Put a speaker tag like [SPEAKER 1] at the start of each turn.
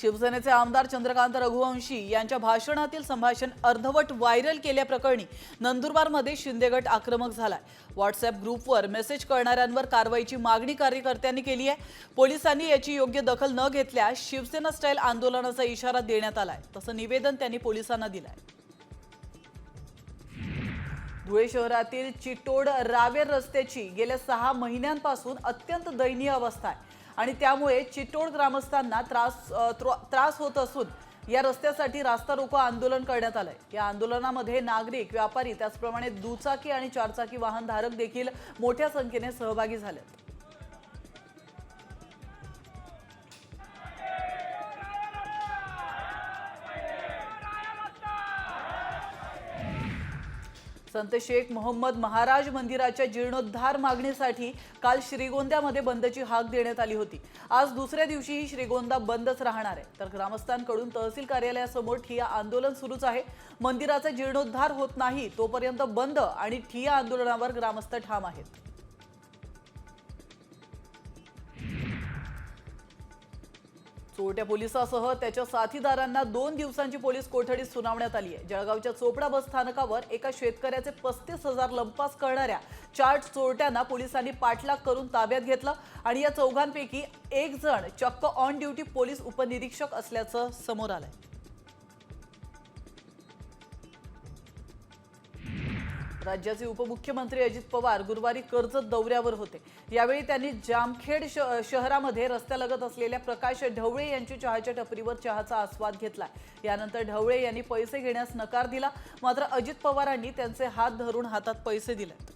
[SPEAKER 1] शिवसेनेचे आमदार चंद्रकांत रघुवंशी यांच्या भाषणातील संभाषण अर्धवट व्हायरल केल्याप्रकरणी नंदुरबारमध्ये शिंदेगट आक्रमक झालाय. व्हॉट्सअप ग्रुपवर मेसेज करणाऱ्यांवर कारवाईची मागणी कार्यकर्त्यांनी केली आहे. पोलिसांनी याची योग्य दखल न घेतल्यास शिवसेना स्टाईल आंदोलनाचा इशारा देण्यात आलाय. तसं निवेदन त्यांनी पोलिसांना दिलंय. धुळे शहरातील चिटोड रावेर रस्त्याची गेल्या सहा महिन्यांपासून अत्यंत दयनीय अवस्था आहे. आणि त्यामुळे चिटोड ग्रामस्थांना त्रास त्रास होत असून या रस्त्यासाठी रास्ता रोको आंदोलन करण्यात आलंय. या आंदोलनामध्ये नागरिक व्यापारी त्याचप्रमाणे दुचाकी आणि चारचाकी वाहनधारक देखील मोठ्या संख्येने सहभागी झालेत. संत शेख मोहम्मद महाराज मंदिराच्या जीर्णोद्धार मागणीसाठी काल श्रीगोंद्यामध्ये बंदची हाक देण्यात आली होती. आज दुसऱ्या दिवशीही श्रीगोंदा बंदच राहणार आहे. तर ग्रामस्थांकडून तहसील कार्यालयासमोर ठिया आंदोलन सुरूच आहे. मंदिराचा जीर्णोद्धार होत नाही तोपर्यंत बंद आणि ठिया आंदोलनावर ग्रामस्थ ठाम आहेत. चोरट्या पोलिसासह त्याच्या साथीदारांना दोन दिवसांची पोलीस कोठडी सुनावण्यात आली आहे. जळगावच्या चोपडा बस स्थानकावर एका शेतकऱ्याचे पस्तीस हजार लंपास करणाऱ्या चार चोरट्यांना पोलिसांनी पाठलाग करून ताब्यात घेतलं आणि या चौघांपैकी एक जण चक्क ऑन ड्युटी पोलीस उपनिरीक्षक असल्याचं समोर आलंय. राज्याचे उपमुख्यमंत्री अजित पवार गुरुवारी कर्जत दौऱ्यावर होते. यावेळी त्यांनी जामखेड श- शहरामध्ये रस्त्यालगत असलेल्या प्रकाश ढवळे यांची चहाच्या टपरीवर चहाचा आस्वाद घेतला. यानंतर ढवळे यांनी पैसे घेण्यास नकार दिला. मात्र अजित पवारांनी त्यांचे हात धरून हातात पैसे दिले.